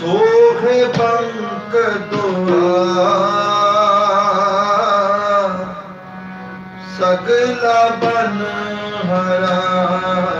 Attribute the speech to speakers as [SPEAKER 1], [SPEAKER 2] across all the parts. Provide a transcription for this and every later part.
[SPEAKER 1] ਸੋਖੇ ਬੰਕ ਦੁਆ ਸਗਲਾ ਬਨ ਹਰਾ।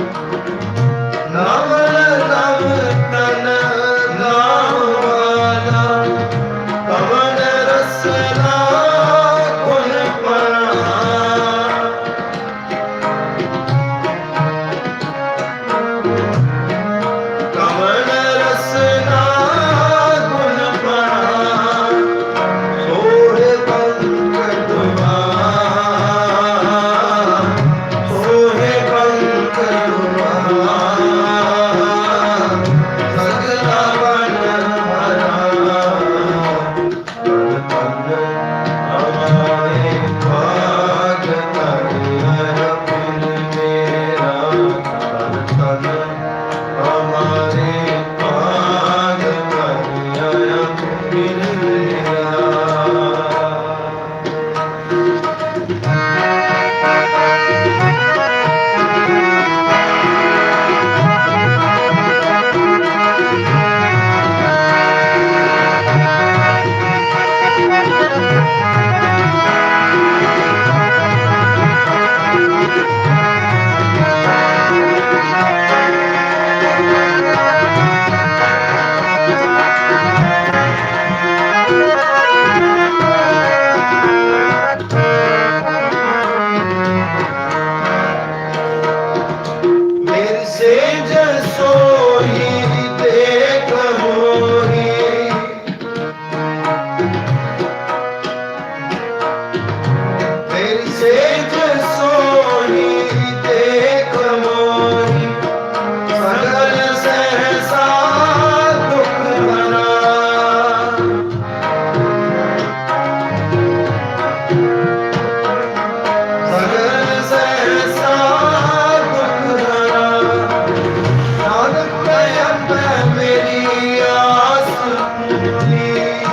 [SPEAKER 1] Thank you. Música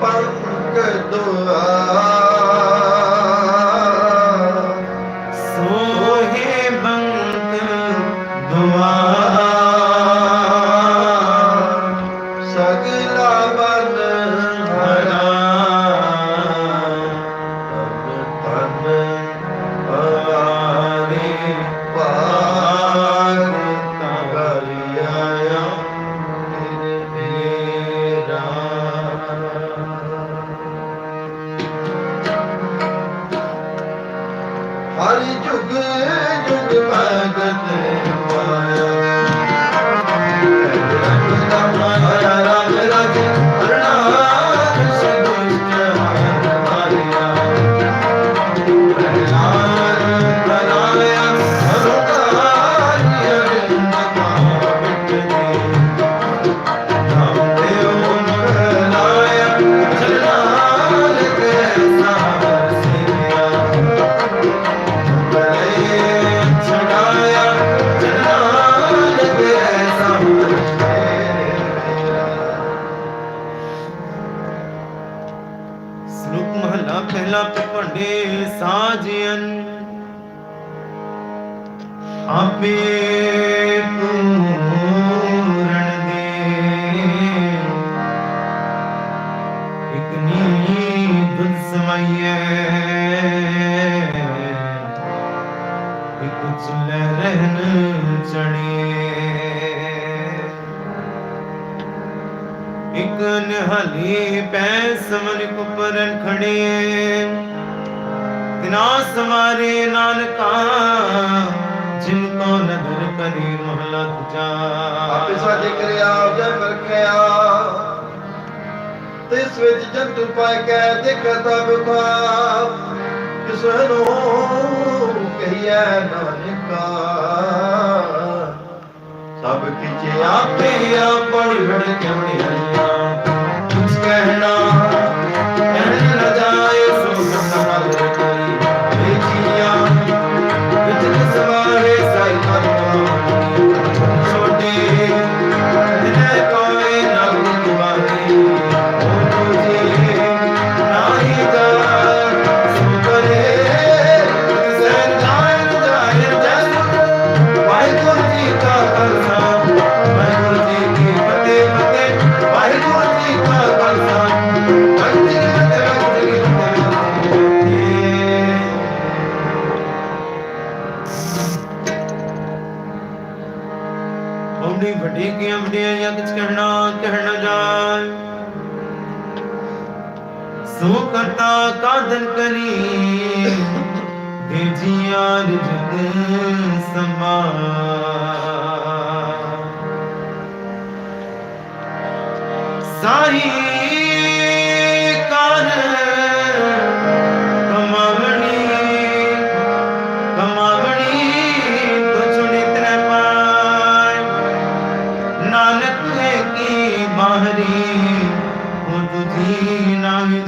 [SPEAKER 1] ਪੰਕ ਦੁਆ ਸੋਹੇ ਬੰਕ ਦੁਆ ਸਗਲਾ ਬਨ ਹਰਾ ਤਨ ਤਨ ਆਰੇ ਖੜੇ ਪੈ ਸਮਨ ਕੁਪਰਨ ਖੜੇ ਦਿਨਾ ਸਮਾਰੇ ਨਾਨਕਾ, ਜਿਨ ਕੋ ਨਦਰ ਕਰੇ ਮਹਲਾ ਤੁਜਾ
[SPEAKER 2] ਆਪੇ ਸਾਜੇ ਕਰਿਆ ਜੈ ਵਰਖਿਆ ਤਿਸ ਵਿੱਚ ਜੰਤੂ ਪਾਇ ਕੈ ਦੇਖਤਾ ਬੁਖਾ ਜਿਸ ਨੂੰ ਕਹੀਐ ਨਾਨਕਾ। ਸਭ ਕਿਛ ਆਪੇ ਆਪਣ
[SPEAKER 1] ਗਣ ਕਿਉਂ సూకతా కాదల్ కరీ దిజియార్ జగన్
[SPEAKER 2] సమా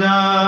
[SPEAKER 2] যায়